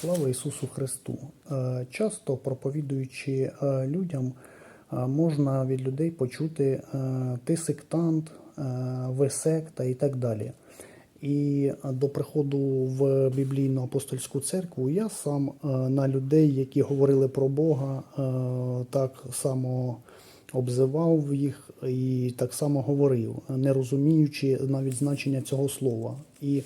Слава Ісусу Христу! Часто проповідуючи людям, можна від людей почути ти сектант, ви секта і так далі. І до приходу в біблійну апостольську церкву я сам на людей, які говорили про Бога, так само обзивав їх і так само говорив, не розуміючи навіть значення цього слова. І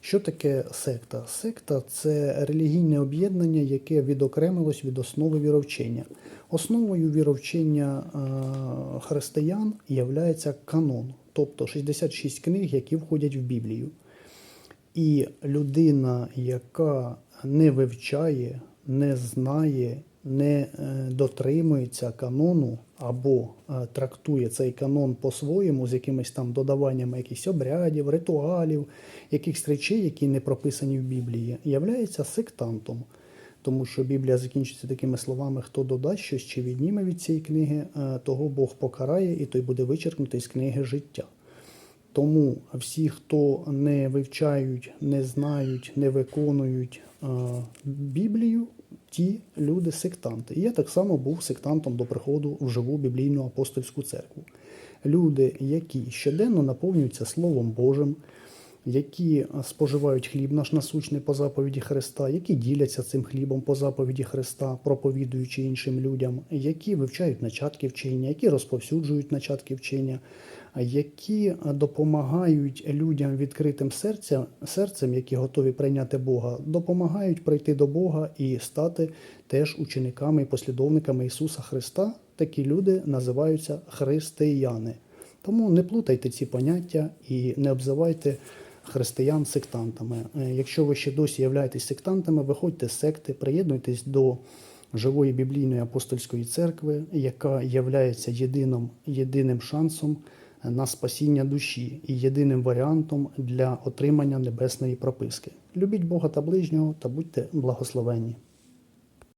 що таке секта? Секта це релігійне об'єднання, яке відокремилось від основи віровчення. Основою віровчення е, християн є канон, тобто 66 книг, які входять в Біблію. І людина, яка не вивчає, не знає, не е, дотримується канону або е, трактує цей канон по-своєму з якимись там додаваннями якихось обрядів, ритуалів, якихось речей, які не прописані в Біблії, являється сектантом. Тому що Біблія закінчується такими словами: хто додасть щось чи відніме від цієї книги, е, того Бог покарає, і той буде вичеркнутий з книги життя. Тому всі, хто не вивчають, не знають, не виконують е, Біблію, ті люди сектанти. І я так само був сектантом до приходу в живу біблійну апостольську церкву. Люди, які щоденно наповнюються Словом Божим, які споживають хліб наш насущний по заповіді Христа, які діляться цим хлібом по заповіді Христа, проповідуючи іншим людям, які вивчають начатки вчення, які розповсюджують начатки вчення, які допомагають людям відкритим серцем, серцем, які готові прийняти Бога, допомагають прийти до Бога і стати теж учениками і послідовниками Ісуса Христа. Такі люди називаються християни. Тому не плутайте ці поняття і не обзивайте християн сектантами. Е, Якщо ви ще досі являєтесь сектантами, виходьте з секти, приєднуйтесь до живої біблійної апостольської церкви, яка є єдиним, єдиним шансом на спасіння душі і єдиним варіантом для отримання небесної прописки. Любіть Бога та ближнього та будьте благословенні.